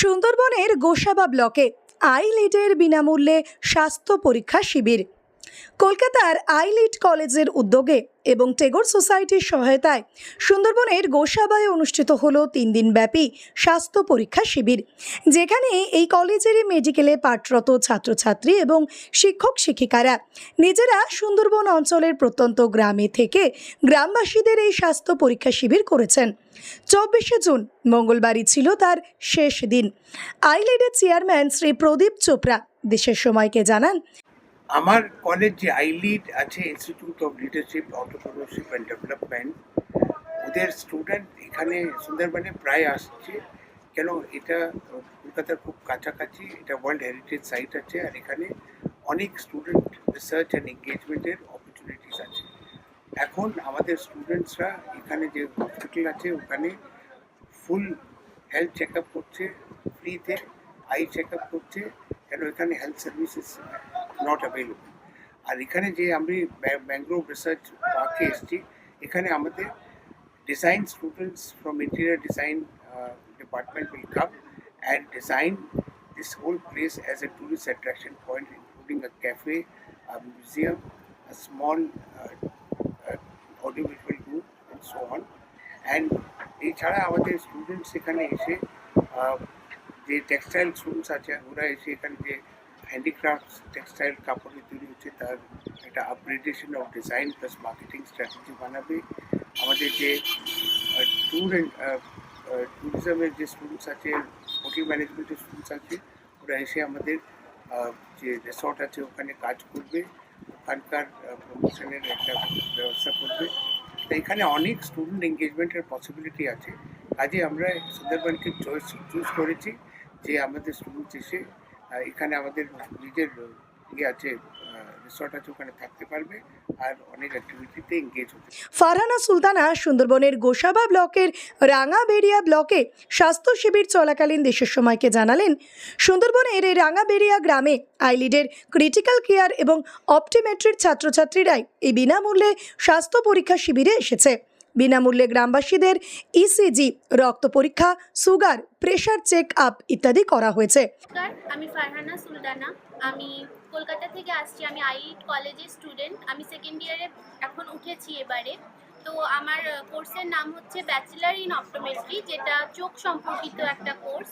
সুন্দরবনের গোসাবা ব্লকে আইলিটের বিনামূল্যে স্বাস্থ্য পরীক্ষা শিবির। কলকাতার আইলিট কলেজের উদ্যোগে এবং টেগোর সোসাইটির সহায়তায় সুন্দরবনের গোসাবায় অনুষ্ঠিত হলো তিন দিন ব্যাপী স্বাস্থ্য পরীক্ষা শিবির, যেখানে এই কলেজেরই মেডিকেলে পাঠরত ছাত্রছাত্রী এবং শিক্ষক শিক্ষিকারা। নিজেরা সুন্দরবন অঞ্চলের প্রত্যন্ত গ্রামে থেকে গ্রামবাসীদের এই স্বাস্থ্য পরীক্ষা শিবির করেছেন। চব্বিশে জুন, মঙ্গলবারই ছিল তার শেষ দিন। আইলিডের চেয়ারম্যান শ্রী প্রদীপ চোপড়া, দেশের সময়কে জানান, আমার কলেজ যে আইলিড আছে institute of leadership entrepreneurship and development ওদের স্টুডেন্ট এখানে সুন্দরবনে প্রায় আসছে। কেন? এটা কলকাতার খুব কাছাকাছি, এটা ওয়ার্ল্ড হেরিটেজ সাইট আছে, আর এখানে অনেক স্টুডেন্ট রিসার্চ অ্যান্ড এঙ্গেজমেন্টের অপরচুনিটিস আছে। এখন আমাদের স্টুডেন্টসরা এখানে যে হসপিটাল আছে, ওখানে ফুল হেলথ চেক আপ করছে ফ্রিতে আই চেক আপ করছে, কেন এখানে হেলথ সার্ভিসেস নট অ্যাভেলেবল আর এখানে যে আমি ব্যাং- ব্যাঙ্গালোর রিসার্চ পার্কে এসেছি, এখানে আমাদের design students from interior design department will come and design this whole place as a tourist attraction point including a cafe a museum a small audiovisual group and so on and এছাড়া আমাদের students এখানে এসে আহ, যে textile students আছে ওরা এসে এখানে যে হ্যান্ডিক্রাফটস টেক্সটাইল কাপড়ে তৈরি হচ্ছে তার একটা upgradation of design plus marketing strategy বানাবে। আমাদের যে ট্যুর অ্যান্ড ট্যুরিজমের যে স্টুডেন্টস আছে হোটেল ম্যানেজমেন্টের স্টুডেন্টস আছে ওরা এসে আমাদের আহ, যে রিসর্ট আছে ওখানে কাজ করবে। ওখানকার প্রমোশনের একটা ব্যবস্থা করবে। তো এখানে অনেক স্টুডেন্ট এঙ্গেজমেন্টের পসিবিলিটি আছে। কাজে আমরা সুন্দরবনকে চয়েস চুজ করেছি যে আমাদের স্টুডেন্টস এসে এখানে আমাদের নিজের ইয়ে আছে রিসর্ট আছে ওখানে থাকতে পারবে আর অনেক অ্যাক্টিভিটিতে এঙ্গেজ হতে ফারহানা সুলতানা সুন্দরবনের গোসাবা ব্লকের রাঙাবেড়িয়া ব্লকে স্বাস্থ্য শিবির চলাকালীন দেশের সময়কে জানালেন সুন্দরবনের এই রাঙাবেড়িয়া গ্রামে আইলিডের ক্রিটিক্যাল কেয়ার এবং অপটিমেট্রির ছাত্রছাত্রীরাই এই বিনামূল্যে স্বাস্থ্য পরীক্ষা শিবিরে এসেছে। বিনামূল্যে গ্রামবাসীদের ইসিজি রক্ত পরীক্ষা সুগার প্রেশার চেক আপ ইত্যাদি করা হয়েছে। আমি ফারহানা সুলতানা। আমি কলকাতা থেকে আসছি, আমি আইট কলেজের স্টুডেন্ট আমি সেকেন্ড ইয়ারে এখন উঠেছি এবারে। তো আমার কোর্সের নাম হচ্ছে ব্যাচেলার ইন অপটোমেট্রি যেটা চোখ সম্পর্কিত একটা কোর্স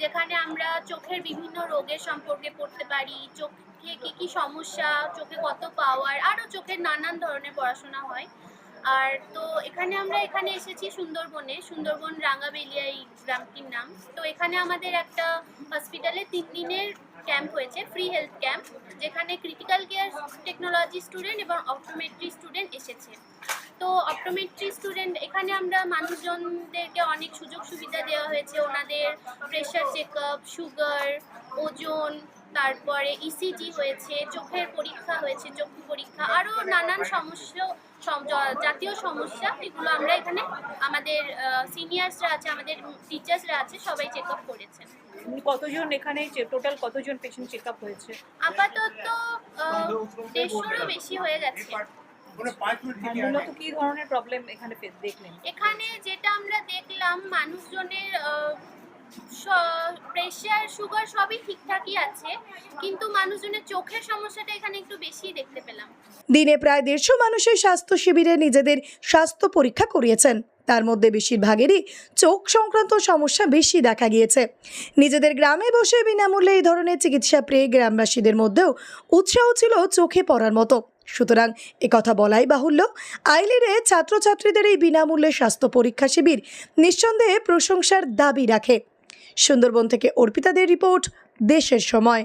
যেখানে আমরা চোখের বিভিন্ন রোগের সম্পর্কে পড়তে পারি, চোখে কী কী সমস্যা, চোখে কত পাওয়ার আরও চোখের নানান ধরনের পড়াশোনা হয়। আর তো এখানে আমরা এখানে এসেছি সুন্দরবনে, সুন্দরবন রাঙ্গাবেলিয়া এই গ্রামটির নাম। তো এখানে আমাদের একটা হসপিটালে তিন দিনের ক্যাম্প হয়েছে ফ্রি হেলথ ক্যাম্প যেখানে ক্রিটিক্যাল কেয়ার টেকনোলজি স্টুডেন্ট এবং অপটোমেট্রি স্টুডেন্ট এসেছে। তো অপটোমেট্রি স্টুডেন্ট এখানে আমরা মানুষজনদেরকে অনেক সুযোগ সুবিধা দেওয়া হয়েছে। ওনাদের প্রেশার চেক আপ সুগার ওজন তারপরে ইসিজি হয়েছে, চোখের পরীক্ষা হয়েছে, চক্ষু পরীক্ষা আরও নানান সমস্যা জাতীয় সমস্যা এগুলো আমরা এখানে আমাদের সিনিয়র্সরা আছে আমাদের টিচার্সরা আছে সবাই চেক আপ করেছেন কতজন এখানে টোটাল কতজন পেশেন্ট চেক আপ হয়েছে? আপাতত দেড়শোরও বেশি হয়ে গেছে। মূলত কি ধরনের প্রবলেম এখানে দেখলেন? এখানে যেটা আমরা দেখলাম মানুষজনের প্রেশার সুগার সবই ঠিকঠাকই আছে, কিন্তু মানুষজনের চোখের সমস্যাটা এখানে একটু বেশি দেখতে পেলাম। দিনে প্রায় দেড়শো মানুষের স্বাস্থ্য শিবিরে নিজেদের স্বাস্থ্য পরীক্ষা করিয়েছেন। তার মধ্যে বেশিরভাগেরই চোখ সংক্রান্ত সমস্যা বেশি দেখা গিয়েছে। নিজেদের গ্রামে বসে বিনামূল্যে এই ধরনের চিকিৎসা পেয়ে গ্রামবাসীদের মধ্যেও উৎসাহ ছিল চোখে পড়ার মতো। সুতরাং কথা বলাই বাহুল্য, আইলিরে ছাত্রছাত্রীদের এই বিনামূল্যে স্বাস্থ্য পরীক্ষা শিবির নিঃসন্দেহে প্রশংসার দাবি রাখে। সুন্দরবন থেকে অর্পিতাদের রিপোর্ট দেশের সময়।